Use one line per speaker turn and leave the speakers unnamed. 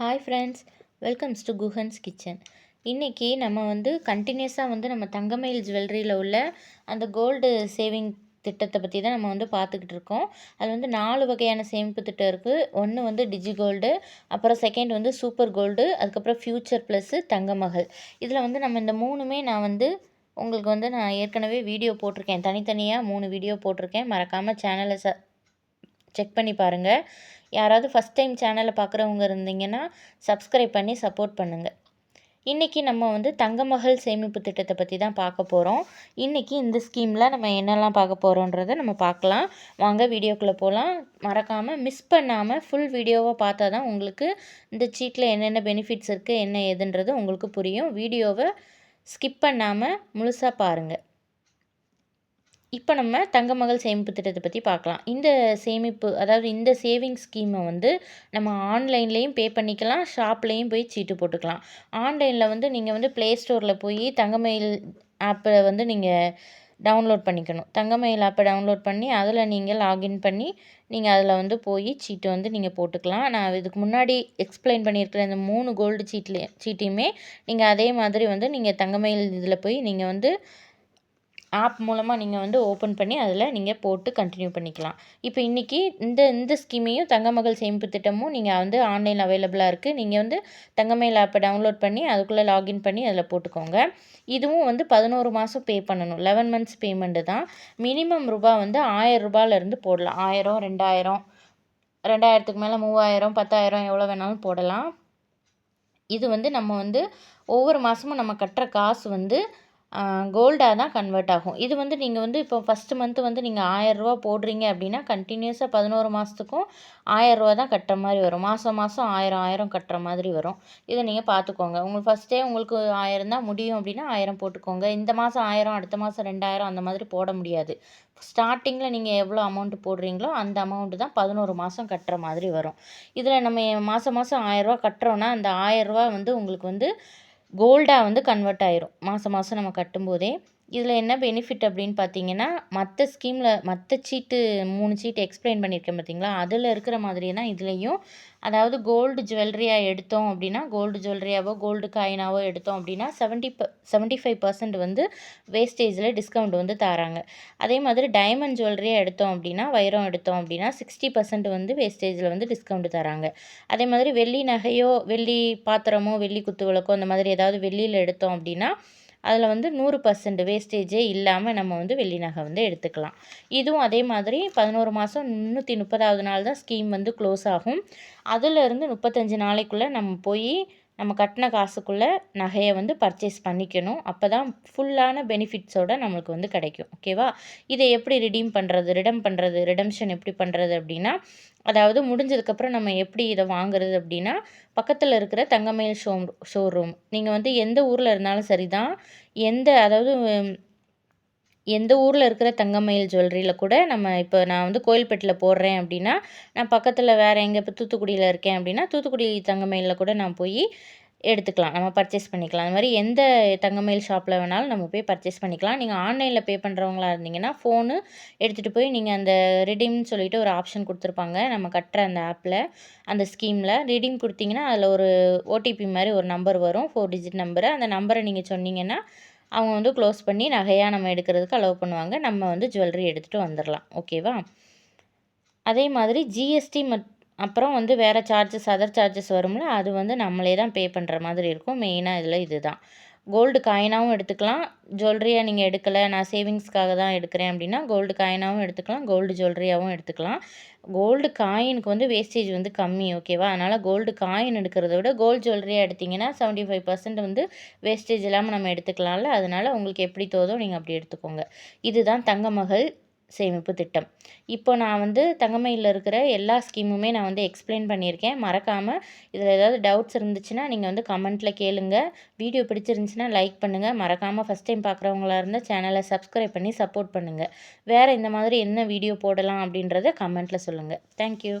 Hi friends welcomes to Guhan's kitchen இன்றைக்கி நம்ம வந்து கண்டினியூஸாக வந்து நம்ம தங்கமயில் ஜுவல்லரியில் உள்ள அந்த கோல்டு சேவிங் திட்டத்தை பற்றி தான் நம்ம வந்து பார்த்துக்கிட்டு இருக்கோம். அது வந்து நாலு வகையான சேமிப்பு திட்டம் இருக்குது ஒன்று வந்து டிஜி கோல்டு அப்புறம் செகண்ட் வந்து சூப்பர் கோல்டு அதுக்கப்புறம் ஃப்யூச்சர் ப்ளஸ்ஸு தங்கமகள். இதில் வந்து நம்ம இந்த மூணுமே நான் வந்து உங்களுக்கு வந்து நான் ஏற்கனவே வீடியோ போட்டிருக்கேன். தனித்தனியாக மூணு வீடியோ போட்டிருக்கேன். மறக்காமல் சேனலை ச செக் பண்ணி பாருங்கள் யாராவது ஃபஸ்ட் டைம் சேனலை பார்க்குறவங்க இருந்தீங்கன்னா சப்ஸ்கிரைப் பண்ணி சப்போர்ட் பண்ணுங்கள் இன்றைக்கி நம்ம வந்து தங்கமகள் சேமிப்பு திட்டத்தை பற்றி தான் பார்க்க போகிறோம் இன்றைக்கி இந்த ஸ்கீமில் நம்ம என்னெல்லாம் பார்க்க போகிறோன்றதை நம்ம பார்க்கலாம். வாங்க வீடியோக்குள்ளே போகலாம் மறக்காமல் மிஸ் பண்ணாமல் ஃபுல் வீடியோவாக பார்த்தா தான் உங்களுக்கு இந்த சீட்டில் என்னென்ன பெனிஃபிட்ஸ் இருக்குது என்ன ஏதுன்றது உங்களுக்கு புரியும். வீடியோவை ஸ்கிப் பண்ணாமல் முழுசாக பாருங்கள் இப்போ நம்ம தங்கமகள் சேமிப்பு திட்டத்தை பற்றி பார்க்கலாம். இந்த சேமிப்பு அதாவது இந்த சேவிங் ஸ்கீமை வந்து நம்ம ஆன்லைன்லேயும் பே பண்ணிக்கலாம் ஷாப்லேயும் போய் சீட்டு போட்டுக்கலாம். ஆன்லைனில் வந்து நீங்கள் வந்து ப்ளே ஸ்டோரில் போய் தங்கமயில் ஆப்பை வந்து நீங்கள் டவுன்லோட் பண்ணிக்கணும். தங்கமயில் ஆப்பை டவுன்லோட் பண்ணி அதில் நீங்கள் லாகின் பண்ணி நீங்கள் அதில் வந்து போய் சீட்டு வந்து நீங்கள் போட்டுக்கலாம். நான் இதுக்கு முன்னாடி எக்ஸ்பிளைன் பண்ணியிருக்கிற இந்த மூணு கோல்டு சீட்லேயே சீட்டையுமே நீங்கள் அதே மாதிரி வந்து நீங்கள் தங்கமயில் இதில் போய் நீங்கள் வந்து ஆப் மூலமாக நீங்கள் வந்து ஓப்பன் பண்ணி அதில் நீங்கள் போட்டு கண்டினியூ பண்ணிக்கலாம். இப்போ இன்றைக்கி இந்த இந்த ஸ்கீமையும் தங்கமகள் சேமிப்பு திட்டமும் நீங்கள் வந்து ஆன்லைன் அவைலபிளாக இருக்குது நீங்கள் வந்து தங்கமயில் ஆப்பை டவுன்லோட் பண்ணி அதுக்குள்ளே லாகின் பண்ணி அதில் போட்டுக்கோங்க. இதுவும் வந்து பதினோரு மாதம் பே பண்ணணும். லெவன் மந்த்ஸ் பேமெண்ட்டு தான். மினிமம் ரூபா வந்து ஆயிரம் ரூபாயிலேருந்து போடலாம். ஆயிரம் ரெண்டாயிரம் ரெண்டாயிரத்துக்கு மேலே மூவாயிரம் பத்தாயிரம் எவ்வளோ வேணாலும் போடலாம். இது வந்து நம்ம வந்து ஒவ்வொரு மாதமும் நம்ம கட்டுற காசு வந்து கோல்டாக தான் கன்வெர்ட் ஆகும். இது வந்து நீங்கள் வந்து இப்போ ஃபஸ்ட்டு மந்த்து வந்து நீங்கள் ஆயரூவா போடுறீங்க அப்படின்னா கண்டினியூஸாக பதினோரு மாதத்துக்கும் ஆயரூவா தான் கட்டுற மாதிரி வரும். மாதம் மாதம் ஆயிரம் ஆயிரம் கட்டுற மாதிரி வரும். இதை நீங்கள் பார்த்துக்கோங்க. உங்களுக்கு ஃபஸ்ட்டே உங்களுக்கு ஆயிரம் தான் முடியும் அப்படின்னா ஆயிரம் போட்டுக்கோங்க. இந்த மாதம் ஆயிரம் அடுத்த மாதம் ரெண்டாயிரம் அந்த மாதிரி போட முடியாது. ஸ்டார்டிங்கில் நீங்கள் எவ்வளோ அமௌண்ட் போடுறீங்களோ அந்த அமௌண்ட்டு தான் பதினோரு மாதம் கட்டுற மாதிரி வரும். இதில் நம்ம மாதம் மாதம் ஆயிரரூவா கட்டுறோன்னா அந்த ஆயரூவா வந்து உங்களுக்கு வந்து கோல்டாக வந்து கன்வெர்ட் ஆயிரும். மாதம் மாதம் நம்ம கட்டும்போதே இதில் என்ன பெனிஃபிட் அப்படின்னு பார்த்தீங்கன்னா மற்ற ஸ்கீமில் மற்ற சீட்டு மூணு சீட்டு எக்ஸ்பிளைன் பண்ணியிருக்கேன் பார்த்தீங்களா? அதில் இருக்கிற மாதிரியே தான் இதுலேயும் அதாவது கோல்டு ஜுவல்லரியாக எடுத்தோம் அப்படின்னா கோல்டு ஜுவல்லரியாவோ கோல்டு காயினாவோ எடுத்தோம் அப்படின்னா செவன்ட்டி ப செவன்ட்டி ஃபைவ் பர்சன்ட் வந்து வேஸ்டேஜில் டிஸ்கவுண்ட் வந்து தராங்க. அதே மாதிரி டைமண்ட் ஜுவல்லரியாக எடுத்தோம் அப்படின்னா வைரம் எடுத்தோம் அப்படின்னா சிக்ஸ்டி பர்சன்ட் வந்து வேஸ்டேஜில் வந்து டிஸ்கவுண்ட் தராங்க. அதே மாதிரி வெள்ளி நகையோ வெள்ளி பாத்திரமோ வெள்ளி குத்து விளக்கோ அந்த மாதிரி ஏதாவது வெள்ளியில் எடுத்தோம் அப்படின்னா அதில் வந்து நூறு பர்சன்ட் வேஸ்டேஜே இல்லாமல் நம்ம வந்து வெள்ளி நகை வந்து எடுத்துக்கலாம். இதுவும் அதே மாதிரி பதினோரு மாதம் முந்நூற்றி முப்பதாவது நாள் தான் ஸ்கீம் வந்து க்ளோஸ் ஆகும். அதிலிருந்து முப்பத்தஞ்சு நாளைக்குள்ளே நம்ம போய் நம்ம கட்டின காசுக்குள்ளே நகையை வந்து பர்ச்சேஸ் பண்ணிக்கணும். அப்போ தான் ஃபுல்லான பெனிஃபிட்ஸோடு நம்மளுக்கு வந்து கிடைக்கும். ஓகேவா இதை எப்படி ரிடீம் பண்ணுறது ரிடம் பண்ணுறது ரிடம்ஷன் எப்படி பண்ணுறது அப்படின்னா அதாவது முடிஞ்சதுக்கப்புறம் நம்ம எப்படி இதை வாங்குறது அப்படின்னா பக்கத்தில் இருக்கிற தங்கமயில் ஷோ ஷோரூம் நீங்கள் வந்து எந்த ஊரில் இருந்தாலும் சரி தான் எந்த அதாவது எந்த ஊரில் இருக்கிற தங்கமயில் ஜுவல்லரியில் கூட நம்ம இப்போ நான் வந்து கோயில்பேட்டில் போடுறேன் அப்படின்னா நான் பக்கத்தில் வேறு எங்கே இப்போ தூத்துக்குடியில் இருக்கேன் அப்படின்னா தூத்துக்குடி தங்கமயிலில் கூட நான் போய் எடுத்துக்கலாம். நம்ம பர்ச்சேஸ் பண்ணிக்கலாம். அந்த மாதிரி எந்த தங்கமயில் ஷாப்பில் வேணாலும் நம்ம போய் பர்ச்சேஸ் பண்ணிக்கலாம். நீங்கள் ஆன்லைனில் பே பண்ணுறவங்களா இருந்தீங்கன்னா ஃபோனு எடுத்துகிட்டு போய் நீங்கள் அந்த ரிடீம்னு சொல்லிட்டு ஒரு ஆப்ஷன் கொடுத்துருப்பாங்க. நம்ம கட்டுற அந்த ஆப்பில் அந்த ஸ்கீமில் ரிடீம் கொடுத்தீங்கன்னா அதில் ஒரு ஓடிபி மாதிரி ஒரு நம்பர் வரும். ஃபோர் டிஜிட் நம்பரு அந்த நம்பரை நீங்கள் சொன்னீங்கன்னா அவங்க வந்து க்ளோஸ் பண்ணி நகையாக நம்ம எடுக்கிறதுக்கு அலோவ் பண்ணுவாங்க. நம்ம வந்து ஜுவல்லரி எடுத்துகிட்டு வந்துடலாம் ஓகேவா? அதே மாதிரி ஜிஎஸ்டி மத் அப்புறம் வந்து வேறு சார்ஜஸ் அதர் சார்ஜஸ் வரும்ல அது வந்து நம்மளே தான் பே பண்ணுற மாதிரி இருக்கும். மெயினாக இதில் இது தான் கோல்டு காயினாகவும் எடுத்துக்கலாம். ஜுவல்லரியாக நீங்கள் எடுக்கலை நான் சேவிங்ஸ்க்காக தான் எடுக்கிறேன் அப்படின்னா கோல்டு காயினாகவும் எடுத்துக்கலாம் கோல்டு ஜுவல்லரியாகவும் எடுத்துக்கலாம். கோல்டு காயினுக்கு வந்து வேஸ்டேஜ் வந்து கம்மி ஓகேவா அதனால் கோல்டு காயின் எடுக்கிறத விட கோல்டு ஜுவல்லரியாக எடுத்திங்கன்னா செவன்ட்டி ஃபைவ் பர்சன்ட் வந்து வேஸ்டேஜ் இல்லாமல் நம்ம எடுத்துக்கலாம்ல? அதனால் உங்களுக்கு எப்படி தோதோ நீங்கள் அப்படி எடுத்துக்கோங்க. இதுதான் தங்கமகள் சேமிப்பு திட்டம். இப்போ நான் வந்து தங்கமயிலில் இருக்கிற எல்லா ஸ்கீமுமே நான் வந்து எக்ஸ்பிளைன் பண்ணியிருக்கேன். மறக்காமல் இதில் ஏதாவது டவுட்ஸ் இருந்துச்சுன்னா நீங்கள் வந்து கமெண்ட்டில் கேளுங்க. வீடியோ பிடிச்சிருந்துச்சுன்னா லைக் பண்ணுங்கள் மறக்காமல் ஃபஸ்ட் டைம் பார்க்குறவங்களா இருந்தால் சேனலை சப்ஸ்கிரைப் பண்ணி சப்போர்ட் பண்ணுங்கள் வேறு இந்த மாதிரி என்ன வீடியோ போடலாம் அப்படின்றத கமெண்ட்டில் சொல்லுங்கள் தேங்க்யூ